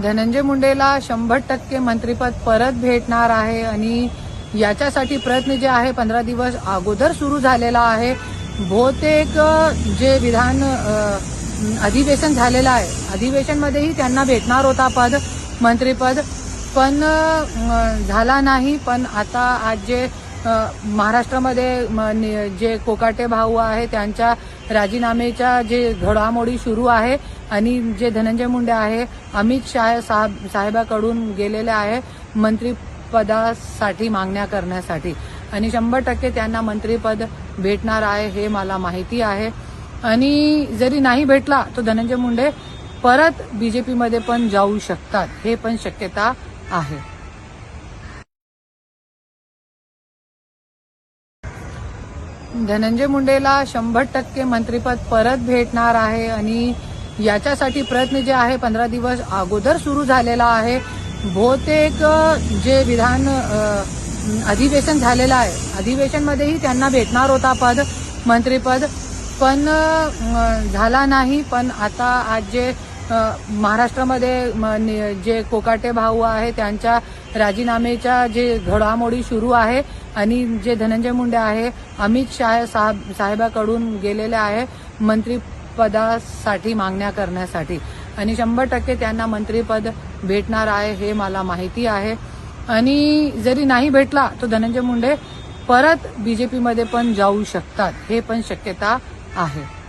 धनंजय मुंडेला शंभर टक्के मंत्रीपद परत भेटणार आहे आणि याच्यासाठी प्रयत्न जे आहे पंधरा दिवस अगोदर सुरू झालेला आहे. बहुतेक जे विधान अधिवेशन झालेलं आहे अधिवेशनमध्येही त्यांना भेटणार होता पद मंत्रीपद. पण झाला नाही. पण आता आज जे महाराष्ट्रामध्ये म, नि- जे कोकाटे भाऊ आहे त्यांच्या राजीनामेच्या जे घडामोडी सुरू आहे आणि जे धनंजय मुंडे आहे अमित शाह साहेब साहेबाकडून गेलेले आहे मंत्रिपदासाठी मागण्या करण्यासाठी. आणि शंभर टक्के त्यांना मंत्रिपद भेटणार आहे हे मला माहिती आहे. आणि जरी नाही भेटला तर धनंजय मुंडे परत बीजेपीमध्ये पण जाऊ शकतात. हे पण शक्यता आहे. धनंजय मुंडेला शंभर टक्के मंत्रिपद परत भेटणार आहे आणि याच्यासाठी प्रयत्न जे आहे पंधरा दिवस अगोदर सुरू झालेला आहे. बहुतेक जे विधान अधिवेशन झालेलं आहे अधिवेशनमध्येही त्यांना भेटणार होता पद मंत्रीपद. पण झाला नाही. पण आता आज जे महाराष्ट्रामध्ये म, नि- जे कोकाटे भाऊ आहे त्यांच्या राजीनामेच्या जे घडामोडी सुरू आहे आणि जे धनंजय मुंडे आहे अमित शाह साहेब साहेबाकडून गेलेले आहे मंत्रिपदासाठी मागण्या करण्यासाठी. आणि शंभर टक्के त्यांना मंत्रिपद भेटणार आहे हे मला माहिती आहे. आणि जरी नाही भेटला तर धनंजय मुंडे परत बीजेपीमध्ये पण जाऊ शकतात हे पण शक्यता आहे.